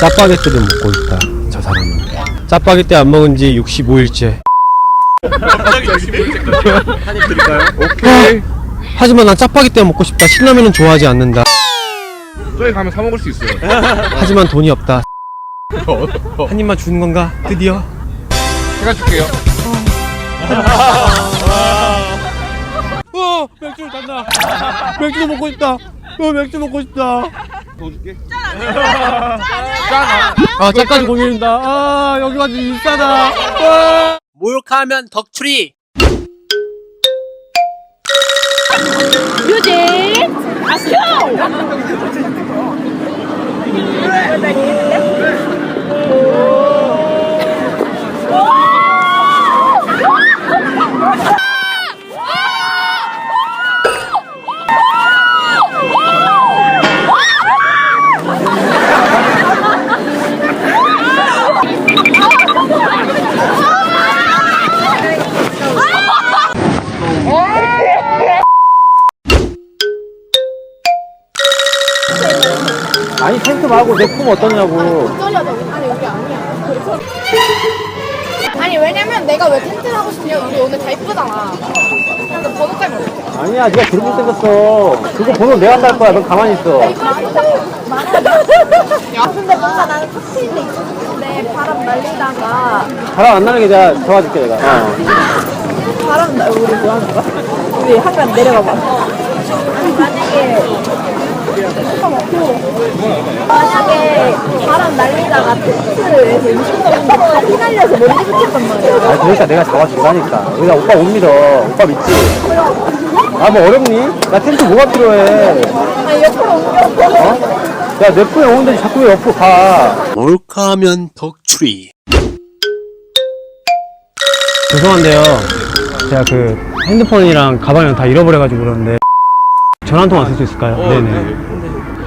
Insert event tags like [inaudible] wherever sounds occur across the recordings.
짜파게티를 먹고 있다. 저 사람은. 짜파게티 안 먹은 지 65일째. [laughs] 오케이. 하지만 난 짜파게티가 먹고 싶다. 신라면은 좋아하지 않는다. 저기 가면 사 먹을 수 있어요. [laughs] 하지만 돈이 없다. [laughs] 한 입만 주는 건가? 드디어. 제가 줄게요. [laughs] 어, 맥주 잔다. 맥주 먹고 싶다. 어, 맥주 먹고 싶다. 더 줄게. 아, 짜까지 고민된다. 아, 여기가 좀 비싸다. 아. 몰카하면 덕출이 뮤직 아쇼 对。对对对对 아니, 텐트 말고 내 품 어떠냐고. 아니 여기 아니야 아니 왜냐면 내가 왜 텐트를 하고 싶냐 우리 오늘 다 이쁘잖아 그래서 번호 때문에 아니야, 네가 그런 생겼어. 그거 번호 내가 할 거야. 넌 가만히 있어. 야 근데 뭔가 나는 있고 싶은데 바람 날리다가 바람 안 나는 게 내가 도와줄게, 내가. 어. 바람 날 우리 뭐 하는 거야? 우리 한번 내려가봐 만약에 바람 날리다가 텐트에서 음식 먹는데 다 휘날려서 머리 휘날렸단 말이야 아, 그러니까 내가 잡아준다니까. 우리가 오빠 못 믿어. 오빠 믿지? 아, 뭐 어렵니? 나 텐트 뭐가 필요해? 아니 옆으로 옮겨 어? 야, 내 폰에 오는데 자꾸 왜 옆으로 가? 몰카 하면 덕출이 죄송한데요. 제가 그 핸드폰이랑 가방이랑 다 잃어버려가지고 그러는데 전화 한 통화 쓸수 있을까요? 네네.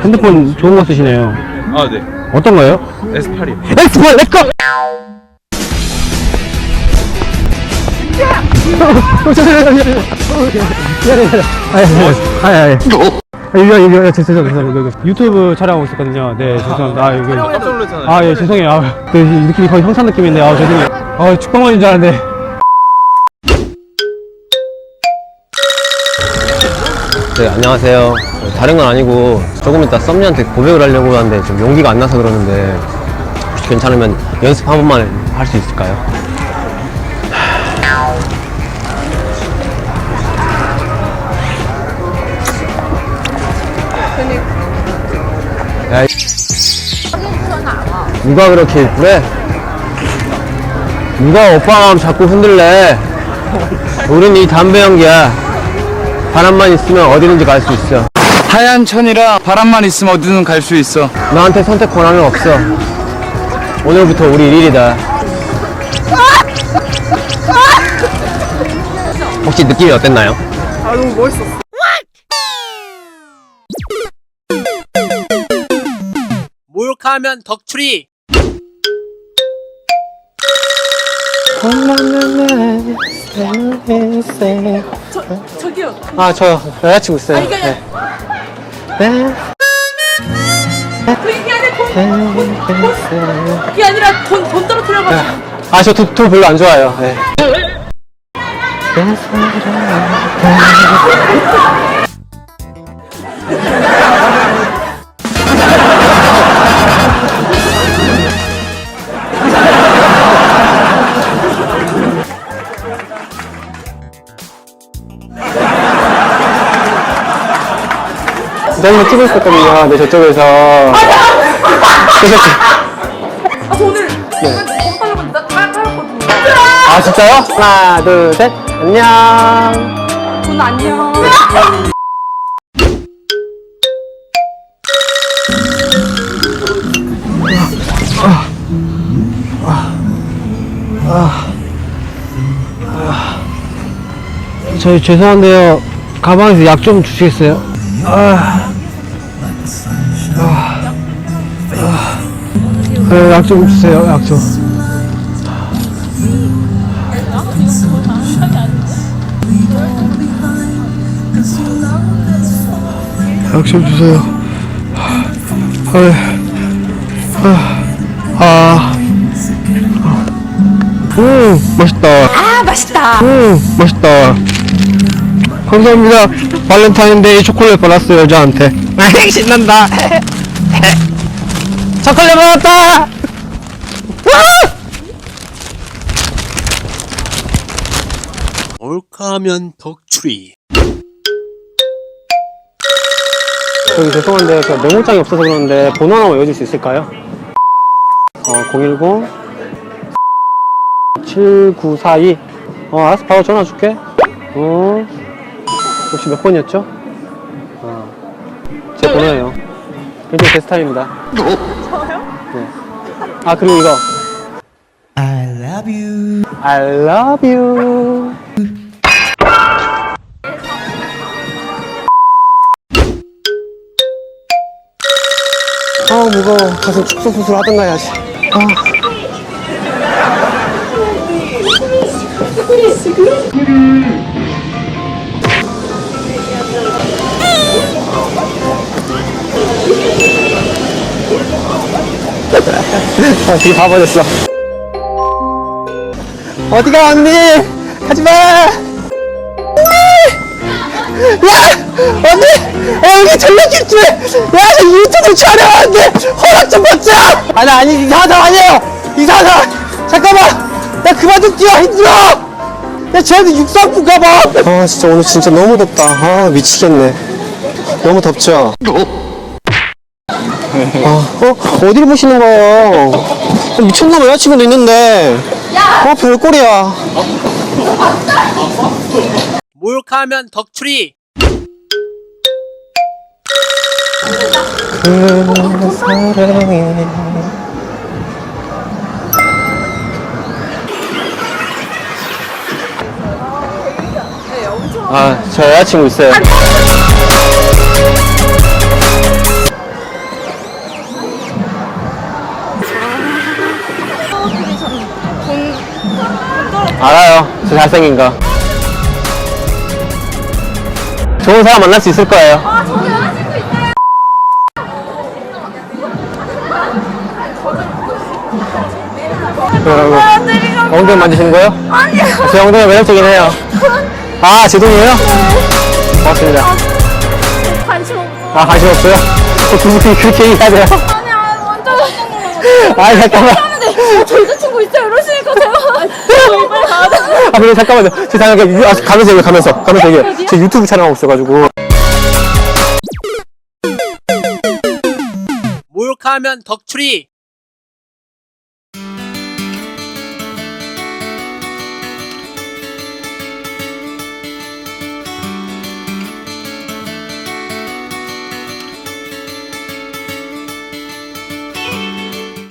핸드폰 좋은 거 쓰시네요. 아 네. 어떤 거요? S8이. 엑스포 렛츠고! 이거 이거 이거 죄송해요 죄송해요 유튜브 촬영하고 있었거든요 네 죄송합니다 아 이거 깜짝 놀랐잖아요. 아예 죄송해요 아, 네, 이 느낌이 거의 형사 느낌인데 아 죄송해요 아 축방원인 줄 알았는데 네 안녕하세요 다른 건 아니고 조금 이따 썸녀한테 고백을 하려고 하는데 좀 용기가 안 나서 그러는데 혹시 괜찮으면 연습 한 번만 할 수 있을까요? 야, 이- 누가 그렇게 그래? 누가 오빠 마음 자꾸 흔들래? 우린 이 담배 연기야. 바람만 있으면 어디든지 갈 수 있어. 하얀 천이라 바람만 있으면 어디든 갈 수 있어. 너한테 선택 권한은 없어. 오늘부터 우리 일일이다. 혹시 느낌이 어땠나요? 몰카하면 덕출이 저기요 아, 저 여자친구 있어요. 이게 네. 네. 그게 아니라 돈, 돈, 돈, 그게 아니라 돈, 돈 떨어뜨려가지고 아, 저 두, 두 별로 안 좋아해요. 네. 너무 찍고 있었거든요. 네, 저쪽에서. 그래서 아, 네. 하려고 나 깔았거든요 아 진짜요? 하나 둘 셋 안녕 돈 안녕 저희 죄송한데요 가방에서 약 좀 주시겠어요? 아, 네, 약좀 주세요, 약 좀. 약 좀 주세요. 아, 아, 음, 맛있다. 아 맛있다. 음, 맛있다. 감사합니다. 발렌타인데이 초콜릿 받았어, 여자한테. [laughs] 신난다. [laughs] 초콜릿 받았다! 몰카하면 덕출이 저기 죄송한데, 그 메모장이 없어서 그러는데, 번호 하나 외워줄 수 있을까요? 어, 010 7942. 어, 알았어, 바로 전화 줄게. 어, 혹시 몇 번이었죠? 어, 제 번호예요. 굉장히 제 스타일입니다. 네. 아, 그리고 이거. I love you. I love you. 아 무거워 가서 축소 수술 하던가 해야지 아. 아 되게 바보 됐어. 어디가 언니? 가지마! 야! 언니! 야 여기 전력질주야 저 유튜브 촬영하는데 허락 좀 받자! 아니 아니 사람 아니에요! 사람! 잠깐만! 야 그만 좀 뛰어 힘들어! 야 쟤도 육상부 가봐! 아 진짜 오늘 진짜 너무 덥다. 아 미치겠네. 너무 덥죠? 아, 어? 어디를 보시는 거예요? 어, 미쳤나 봐 여자친구도 있는데 어 별꼴이야 몰카하면 덕출이 아, 저 여자친구 있어요. 잘생긴 거. 좋은 사람 만날 수 있을 거예요. 그러고 엉덩이 만지시는 거예요? 아니요. 제 엉덩이 매력적이긴 해요. 아, 제 돈이에요? 고맙습니다. 관심 없어. 아, 관심 없어요? 저 그분이 그렇게 얘기해야 돼요? 아니야 완전 깜짝 놀랐어. 아, 잠깐만. 하는데 저 여자친구 있어요 이러시니까 제가 저희 빨리 가야 돼. 아, 근데 잠깐만요. 제 잠깐, 아, 가면서 얘기해, 가면서. 가면서 얘기해. 제 유튜브 촬영하고 있어가지고. 몰카하면 덕출이